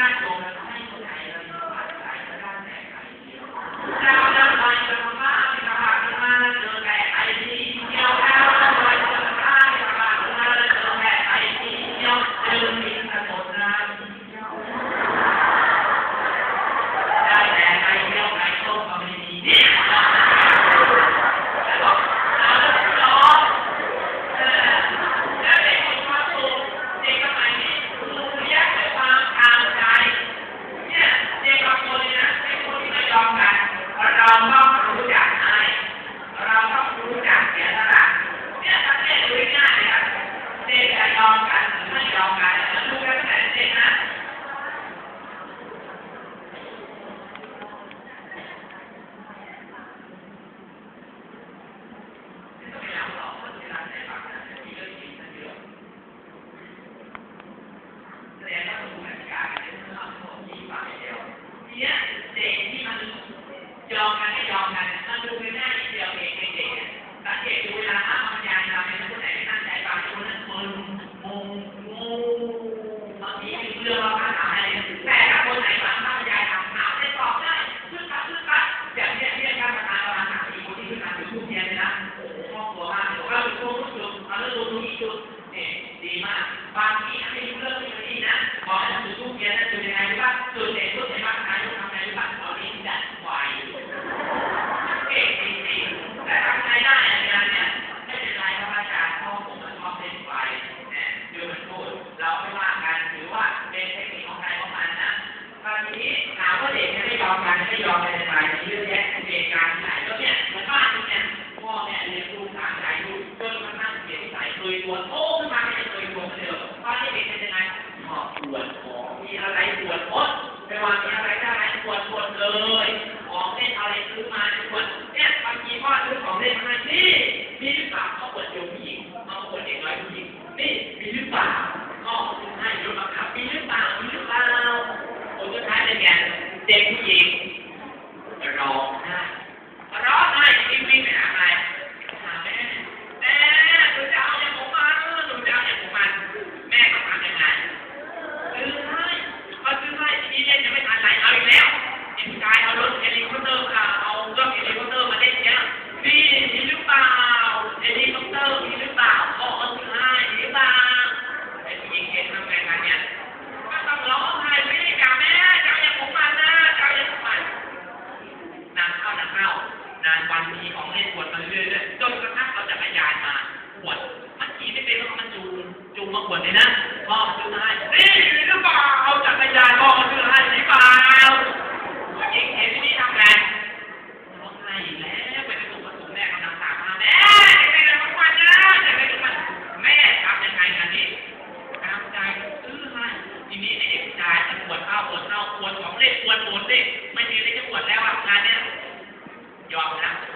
Obrigado. อบปวดของมีอะไรปวดหมดไม่ว่ามีอะไรได้ปวดปวดเลยานวันมีของเล่นปวดมาเรื่อยๆจนกระทั่งเราจักรยานมาปวดมันขี่ไม่เป็นเพราะมันจูงจูงมาปวดเลยนะพ่อซื้อให้นี่หรือเปล่าเอาจักรยานพ่อมาซื้อให้หรือเปล่าเองเห็นที่นี่ทำไงร้องไห้แล้วไปไปถูกกสุนแม่กำลังสาบมาแม่ไปเลยทุกวันนะแต่ไปทุกวันแม่ทำยังไงอันนี้ตามใจซื้อให้ทีนี้ไอ้เด็กชายปวดเท้าปวดเท่าปวดของเล่นปวดปวดเล่น God